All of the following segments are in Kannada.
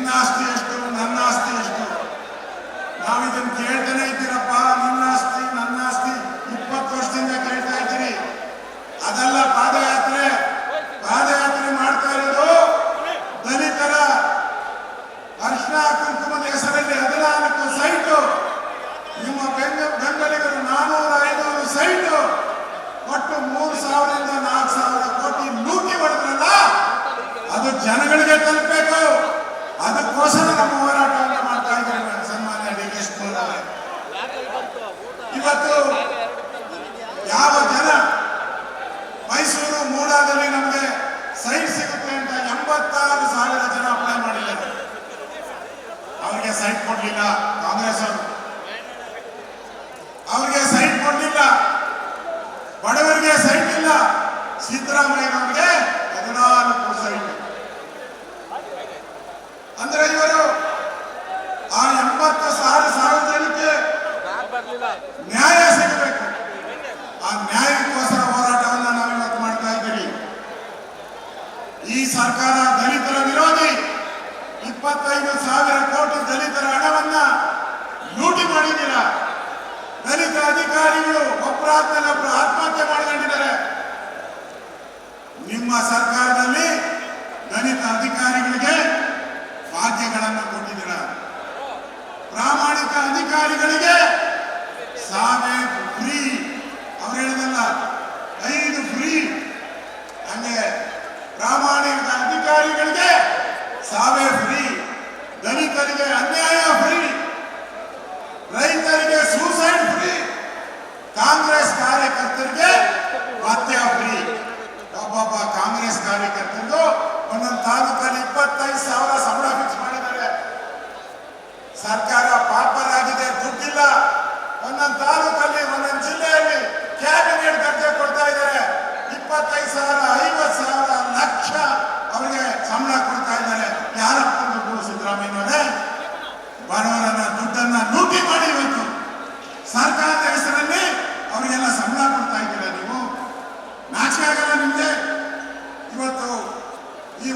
ನಿನ್ನ ಆಸ್ತಿ ಎಷ್ಟು ನನ್ನ ಆಸ್ತಿ ಎಷ್ಟು ನಾವಿದನ್ ಕೇಳ್ತಾನೆ ಇದ್ದೀರಪ್ಪ ನಿನ್ನ ಆಸ್ತಿ ನನ್ನ ಆಸ್ತಿ ಇಪ್ಪತ್ತು ವರ್ಷದಿಂದ ಕೇಳ್ತಾ ಇದ್ದೀರಿ. ಅದೆಲ್ಲ, ಪಾದಯಾತ್ರೆ. ಪಾದಯಾತ್ರೆ ಮಾಡ್ತಾ ಇರೋದು ದಲಿತರ ಅರ್ಶನ ಕುಂಕುಮದ ಹೆಸರಲ್ಲಿ ಹದಿನಾಲ್ಕು ಸೈಟು. ನಿಮ್ಮ ಬೆಂಗ, ಬೆಂಬಲಿಗರು ನಾನೂರ ಐನೂರು ಸೈಟು. ಒಟ್ಟು ಮೂರು ಸಾವಿರದಿಂದ ನಾಲ್ಕು ಸಾವಿರ ಕೋಟಿ ಲೂಟಿ ಹೊಡೆದ್ರಲ್ಲ, ಅದು ಜನಗಳಿಗೆ ತಲುಪ. ಕೊಡ್ಲಿಲ್ಲ ಕಾಂಗ್ರೆಸ್ ಅವರು. ಅವರಿಗೆ ಸೈಟ್ ಕೊಡಲಿಲ್ಲ ಬಡವರಿಗೆ ಸೈಟ್ ಇಲ್ಲ. ಸಿದ್ದರಾಮಯ್ಯನವರಿಗೆ ಹದಿನಾಲ್ಕು ಸೈಟ್ ಅಂದ್ರೆ ಇವರು ಆ ಎಂಬತ್ತು ಸಾವಿರ ಸಾವಿರ ಜನಕ್ಕೆ ನ್ಯಾಯ ಸಿಗಬೇಕು ಆ ನ್ಯಾಯಕ್ಕೋಸ್ಕರ ಹೋರಾಟವನ್ನ ನಾವು ಇವತ್ತು ಮಾಡ್ತಾ ಇದ್ದೀವಿ ಈ ಸರ್ಕಾರ ದಲಿತರ ವಿರೋಧಿ ಇಪ್ಪತ್ತೈದು ಸಾವಿರ ಕೋಟಿ ದಲಿತರ ಹಣವನ್ನ ಲೂಟಿ ಮಾಡಿದ್ದೀರಾ ದಲಿತ ಒಬ್ರು ಆತ್ಮಹತ್ಯೆ ಮಾಡ್ಕೊಂಡಿದ್ದಾರೆ. ನಿಮ್ಮ ಸರ್ಕಾರದಲ್ಲಿ ದಲಿತ ಅಧಿಕಾರಿಗಳಿಗೆ ಬಾಧ್ಯಗಳನ್ನು ಕೊಟ್ಟಿದ್ದೀರ? ಪ್ರಾಮಾಣಿಕ ಅಧಿಕಾರಿಗಳಿಗೆ ಸಾವೇ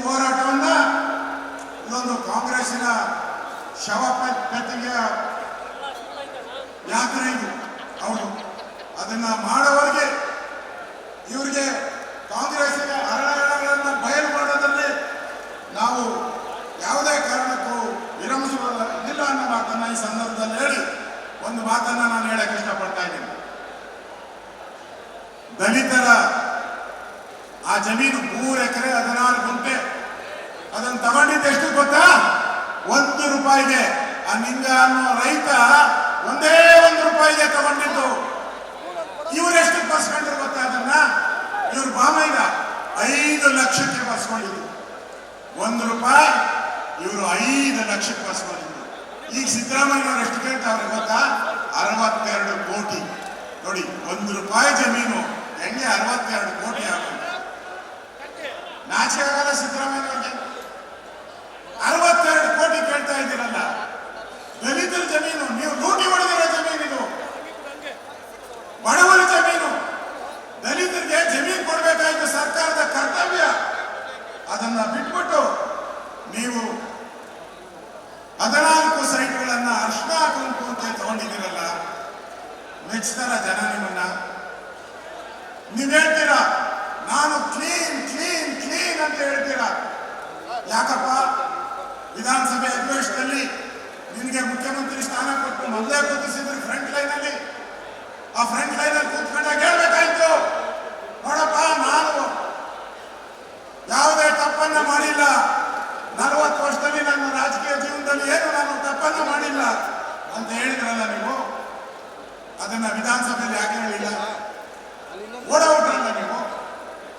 ಹೋರಾಟವನ್ನ ಇದೊಂದು ಕಾಂಗ್ರೆಸ್ಸಿನ ಶವ ಪೆಟ್ಟಿಗೆಯ ಯಾತ್ರೆ ಇದು. ಹೌದು. ಅದನ್ನ ಮಾಡೋವರೆಗೆ ಇವರಿಗೆ ಕಾಂಗ್ರೆಸ್ಸಿನ ಹರಣಗಳನ್ನ ಬಯಲು ಮಾಡೋದ್ರಲ್ಲಿ ನಾವು ಯಾವುದೇ ಕಾರಣಕ್ಕೂ ವಿರಮಿಸುವುದಿಲ್ಲ ಅನ್ನೋ ಮಾತನ್ನ ಈ ಸಂದರ್ಭದಲ್ಲಿ ಹೇಳಿ ಒಂದು ಮಾತನ್ನ ನಾನು ಹೇಳಕ್ಕೆ ಇಷ್ಟಪಡ್ತಾ ಇದ್ದೀನಿ. ದಲಿತರ ಆ ಜಮೀನು ಮೂರು ಎಕರೆ, ಹದಿನಾರು ಗುಂಟೆ ಅದನ್ನು ತಗೊಂಡಿದ್ದು ಎಷ್ಟು ಗೊತ್ತಾ? ಒಂದು ರೂಪಾಯಿಗೆ. ಆ ನಿಂಗ ಅನ್ನೋ ರೈತ ಒಂದೇ ಒಂದು ರೂಪಾಯಿಗೆ ತಗೊಂಡಿದ್ದು. ಇವರೆಷ್ಟು ಬರ್ಸ್ಕೊಂಡ್ರು ಗೊತ್ತಾ ಅದನ್ನ? ಇವ್ರು ಬಾಮೈದ ಐದು ಲಕ್ಷಕ್ಕೆ ಬಸ್ಕೊಂಡಿದ್ರು ಒಂದು ರೂಪಾಯಿ, ಇವರು ಐದು ಲಕ್ಷಕ್ಕೆ ಬಸ್ಕೊಂಡಿದ್ರು ಈಗ ಸಿದ್ದರಾಮಯ್ಯನವ್ರು ಎಷ್ಟು ಕೇಳ್ತಾವ್ರೆ ಗೊತ್ತಾ? ಅರವತ್ತೆರಡು ಕೋಟಿ. ನೋಡಿ, ಒಂದು ರೂಪಾಯಿ ಜಮೀನು ಹೆಂಗೆ ಅರವತ್ತೆರಡು ಕೋಟಿ ಆಗುತ್ತೆ ನಾಚಿಕೆ ಸಿದ್ದರಾಮಯ್ಯ ಅರವತ್ತೆರಡು ಕೋಟಿ ಕೇಳ್ತಾ ಇದ್ದೀರಲ್ಲ ದಲಿತರ ಜಮೀನು, ನೀವು ಲೂಟಿ ಹೊಡೆದಿರೋ ಜಮೀನು ಇದು. ಬಡವರ ಜಮೀನು. ದಲಿತರಿಗೆ ಜಮೀನು ಕೊಡಬೇಕಾಯ್ತು ಸರ್ಕಾರದ ಕರ್ತವ್ಯ. ಅದನ್ನ ಬಿಟ್ಬಿಟ್ಟು ನೀವು ಹದಿನಾಲ್ಕು ಸೈಟ್ಗಳನ್ನ ಅರ್ಶನ ಕುಂಕು ಅಂತ ತಗೊಂಡಿದ್ದೀರಲ್ಲ ಮೆಚ್ತಾರ ಜನ ನಿಮ್ಮನ್ನ. ನೀವ್ ಹೇಳ್ತೀರಾ, ನಾನು ಕ್ಲೀನ್ ಅಂತ ಹೇಳ್ತೀರಾ? ಯಾಕಪ್ಪ? ವಿಧಾನಸಭೆ ಅಧಿವೇಶನದಲ್ಲಿ ನಿನಗೆ ಮುಖ್ಯಮಂತ್ರಿ ಸ್ಥಾನ ಕೊಟ್ಟು ಮೊದಲೇ ಕೂತಿಸಿದ್ರು ಫ್ರಂಟ್ ಲೈನ್ ಅಲ್ಲಿ. ಆ ಫ್ರಂಟ್ ಲೈನ್ ಅಲ್ಲಿ ಕೂತ್ಕೊಂಡಾಗ ಹೇಳ್ಬೇಕಾಯ್ತು, ನೋಡಪ್ಪ, ನಾನು ಯಾವುದೇ ತಪ್ಪನ್ನ ಮಾಡಿಲ್ಲ. ನಲವತ್ತು ವರ್ಷದಲ್ಲಿ ನನ್ನ ರಾಜಕೀಯ ಜೀವನದಲ್ಲಿ ಏನು ನಾನು ತಪ್ಪನ್ನ ಮಾಡಿಲ್ಲ ಅಂತ ಹೇಳಿದ್ರಲ್ಲ ನೀವು? ಅದನ್ನ ವಿಧಾನಸಭೆಯಲ್ಲಿ ಯಾಕೆ ಹೇಳಿಲ್ಲ ಓಡೋಗ್ರಲ್ಲ ನೀವು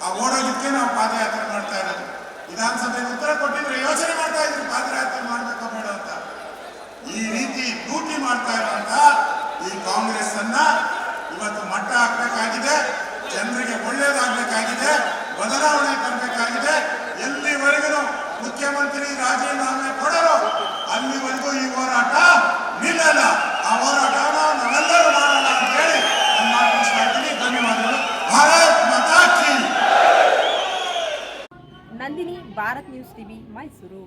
ಆ ಓಡೋಗಿದ್ದಕ್ಕೆ ನಾವು ಪಾದಯಾತ್ರೆ ಮಾಡ್ತಾ ಇರೋದು ವಿಧಾನಸಭೆಗೆ ಉತ್ತರ ಕೊಟ್ಟಿದ್ರೆ ಯೋಚನೆ ಮಾಡ್ತಾ ಇದ್ರು. ಪಾದಯಾತ್ರೆ ಮಾಡ್ಬೇಕೋ ಬೇಡ ಅಂತ. ಈ ರೀತಿ ಡ್ಯೂಟಿ ಮಾಡ್ತಾ ಇರುವಂತ ಈ ಕಾಂಗ್ರೆಸ್ ಅನ್ನ ಇವತ್ತು ಮಟ್ಟ ಹಾಕ್ಬೇಕಾಗಿದೆ. ಜನರಿಗೆ ಒಳ್ಳೇದಾಗಬೇಕಾಗಿದೆ. ಬದಲಾವಣೆ ತರಬೇಕಾಗಿದೆ. ಎಲ್ಲಿವರೆಗೂ ಮುಖ್ಯಮಂತ್ರಿ ರಾಜೀನಾಮೆ ಕೊಡಲು ಅಲ್ಲಿವರೆಗೂ ಈ ಹೋರಾಟ ನಿಲ್ಲಲ್ಲ. ಆ ಹೋರಾಟನ ನಾವೆಲ್ಲರೂ ಮಾತಾ key Nandini Bharat news TV Mysuru